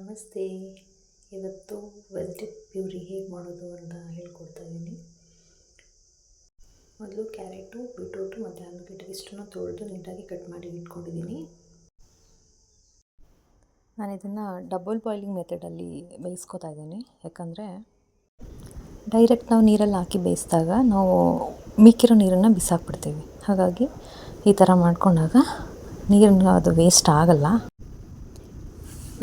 ನಮಸ್ತೆ. ಇವತ್ತು vegetable puree ಹೇಗೆ ಮಾಡೋದು ಅಂತ ಹೇಳ್ಕೊಡ್ತಾ ಇದ್ದೀನಿ ಮೊದಲು ಕ್ಯಾರೆಟು, ಬೀಟ್ರೂಟು ಮತ್ತು ಆಲೂಗೆಡ್ಡೆ ಇಷ್ಟನ್ನು ತೊಳೆದು ನೀಟಾಗಿ ಕಟ್ ಮಾಡಿ ಇಟ್ಕೊಂಡಿದ್ದೀನಿ. ನಾನು ಇದನ್ನು ಡಬಲ್ ಬಾಯ್ಲಿಂಗ್ ಮೆಥಡಲ್ಲಿ ಬೇಯಿಸ್ಕೊತಾ ಇದ್ದೀನಿ. ಯಾಕಂದರೆ ಡೈರೆಕ್ಟ್ ನಾವು ನೀರಲ್ಲಿ ಹಾಕಿ ಬೇಯಿಸಿದಾಗ ನಾವು ಮಿಕ್ಕಿರೋ ನೀರನ್ನು ಬಿಸಾಕ್ಬಿಡ್ತೀವಿ. ಹಾಗಾಗಿ ಈ ಥರ ಮಾಡ್ಕೊಂಡಾಗ ನೀರನ್ನು ಅದು ವೇಸ್ಟ್ ಆಗಲ್ಲ.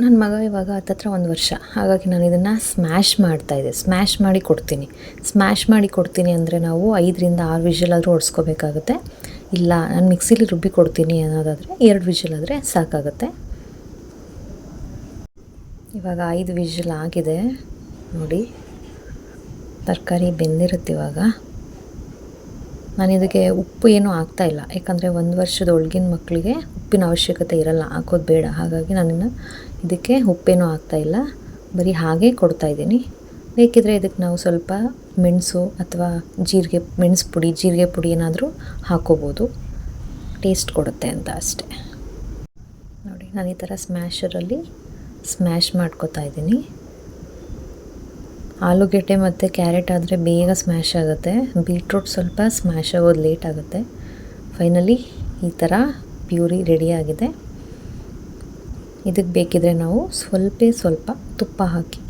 ನನ್ನ ಮಗ ಇವಾಗ ಹತ್ತತ್ರ ಒಂದು ವರ್ಷ. ಹಾಗಾಗಿ ನಾನು ಇದನ್ನು ಸ್ಮ್ಯಾಶ್ ಮಾಡ್ತಾಯಿದ್ದೆ ಸ್ಮ್ಯಾಶ್ ಮಾಡಿ ಕೊಡ್ತೀನಿ. ಸ್ಮ್ಯಾಶ್ ಮಾಡಿ ಕೊಡ್ತೀನಿ ಅಂದರೆ ನಾವು ಐದರಿಂದ ಆರು ವಿಷಲ್ ಆದರೂ ಹೊಡ್ಸ್ಕೋಬೇಕಾಗುತ್ತೆ ಇಲ್ಲ, ನಾನು ಮಿಕ್ಸಿಲಿ ರುಬ್ಬಿ ಕೊಡ್ತೀನಿ ಅನ್ನೋದಾದರೆ ಎರಡು ವಿಷಲ್ ಆದರೆ ಸಾಕಾಗುತ್ತೆ. ಇವಾಗ ಐದು ವಿಷಲ್ ಆಗಿದೆ. ನೋಡಿ, ತರಕಾರಿ ಬೆಂದಿರುತ್ತೆ ಇವಾಗ. ನಾನು ಇದಕ್ಕೆ ಉಪ್ಪು ಏನೂ ಇಲ್ಲ. ಯಾಕಂದರೆ ಒಂದು ವರ್ಷದ ಒಳಗಿನ ಮಕ್ಕಳಿಗೆ ಉಪ್ಪಿನ ಅವಶ್ಯಕತೆ ಇರಲ್ಲ. ಹಾಕೋದು ಬೇಡ. ಹಾಗಾಗಿ ನಾನು ಇದಕ್ಕೆ ಉಪ್ಪೇನೂ ಇಲ್ಲ. ಬರೀ ಹಾಗೇ ಕೊಡ್ತಾ ಇದ್ದೀನಿ. ಬೇಕಿದ್ರೆ ಇದಕ್ಕೆ ನಾವು ಸ್ವಲ್ಪ ಮೆಣಸು ಅಥವಾ ಜೀರಿಗೆ, ಮೆಣಸು ಪುಡಿ, ಜೀರಿಗೆ ಪುಡಿ ಏನಾದರೂ ಹಾಕೋಬೋದು. ಟೇಸ್ಟ್ ಕೊಡುತ್ತೆ ಅಂತ ಅಷ್ಟೆ. ನೋಡಿ, ನಾನು ಈ ಥರ ಸ್ಮ್ಯಾಶರಲ್ಲಿ ಸ್ಮ್ಯಾಶ್ ಮಾಡ್ಕೋತಾ ಇದ್ದೀನಿ. ಆಲೂಗೆಡ್ಡೆ ಮತ್ತು ಕ್ಯಾರೆಟ್ ಆದರೆ ಬೇಗ ಸ್ಮ್ಯಾಶ್ ಆಗುತ್ತೆ. ಬೀಟ್ರೂಟ್ ಸ್ವಲ್ಪ ಸ್ಮ್ಯಾಶ್ ಆಗೋದು ಲೇಟ್ ಆಗುತ್ತೆ. ಫೈನಲಿ ಈ ಥರ ಪ್ಯೂರಿ ರೆಡಿಯಾಗಿದೆ ಇದಕ್ಕೆ ಬೇಕಿದ್ರೆ ನಾವು ಸ್ವಲ್ಪ ಸ್ವಲ್ಪ ತುಪ್ಪ ಹಾಕಿ,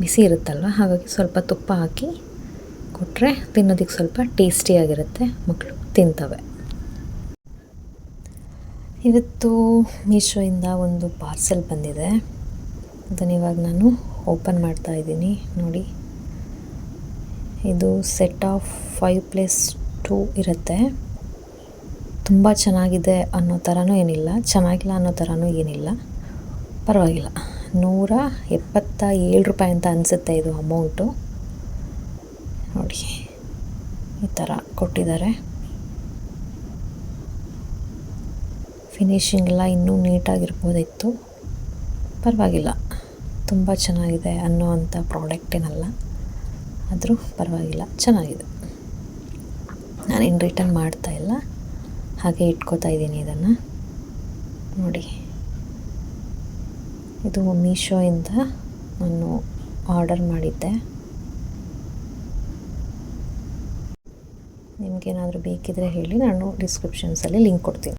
ಬಿಸಿ ಇರುತ್ತಲ್ವ? ಹಾಗಾಗಿ ಸ್ವಲ್ಪ ತುಪ್ಪ ಹಾಕಿ ಕೊಟ್ಟರೆ ತಿನ್ನೋದಕ್ಕೆ ಸ್ವಲ್ಪ ಟೇಸ್ಟಿಯಾಗಿರುತ್ತೆ ಮಕ್ಕಳು ತಿಂತವೆ. ಇವತ್ತು ಮೀಶೋಯಿಂದ ಒಂದು ಪಾರ್ಸೆಲ್ ಬಂದಿದೆ. ಅದನ್ನು ಇವಾಗ ನಾನು ಓಪನ್ ಮಾಡ್ತಾ ಇದ್ದೀನಿ, ನೋಡಿ. ಇದು set of five plus two ಇರುತ್ತೆ. ತುಂಬ ಚೆನ್ನಾಗಿದೆ ಅನ್ನೋ ಥರನೂ ಏನಿಲ್ಲ, ಚೆನ್ನಾಗಿಲ್ಲ ಅನ್ನೋ ಥರನೂ ಏನಿಲ್ಲ. ಪರವಾಗಿಲ್ಲ. ನೂರ ಎಪ್ಪತ್ತ ಏಳು ರೂಪಾಯಿ ಅಂತ ಅನಿಸುತ್ತೆ ಇದು ಅಮೌಂಟು. ನೋಡಿ, ಈ ಥರ ಕೊಟ್ಟಿದ್ದಾರೆ. ಫಿನಿಶಿಂಗ್ ಎಲ್ಲ ಇನ್ನೂ ನೀಟಾಗಿರ್ಬೋದಿತ್ತು. ಪರವಾಗಿಲ್ಲ. ತುಂಬ ಚೆನ್ನಾಗಿದೆ ಅನ್ನೋ ಅಂಥ ಪ್ರಾಡಕ್ಟ್ ಏನಲ್ಲ. ಆದರೂ ಪರವಾಗಿಲ್ಲ, ಚೆನ್ನಾಗಿದೆ. ನಾನೇನು ರಿಟರ್ನ್ ಮಾಡ್ತಾ ಇಲ್ಲ. ಹಾಗೆ ಇಟ್ಕೋತಾ ಇದ್ದೀನಿ ಇದನ್ನು. ನೋಡಿ. ಇದು ಮೀಶೋಯಿಂದ ನಾನು ಆರ್ಡರ್ ಮಾಡಿದ್ದೆ. ನಿಮಗೇನಾದರೂ ಬೇಕಿದ್ರೆ ಹೇಳಿ, ನಾನು ಡಿಸ್ಕ್ರಿಪ್ಷನ್ಸಲ್ಲಿ ಲಿಂಕ್ ಕೊಡ್ತೀನಿ.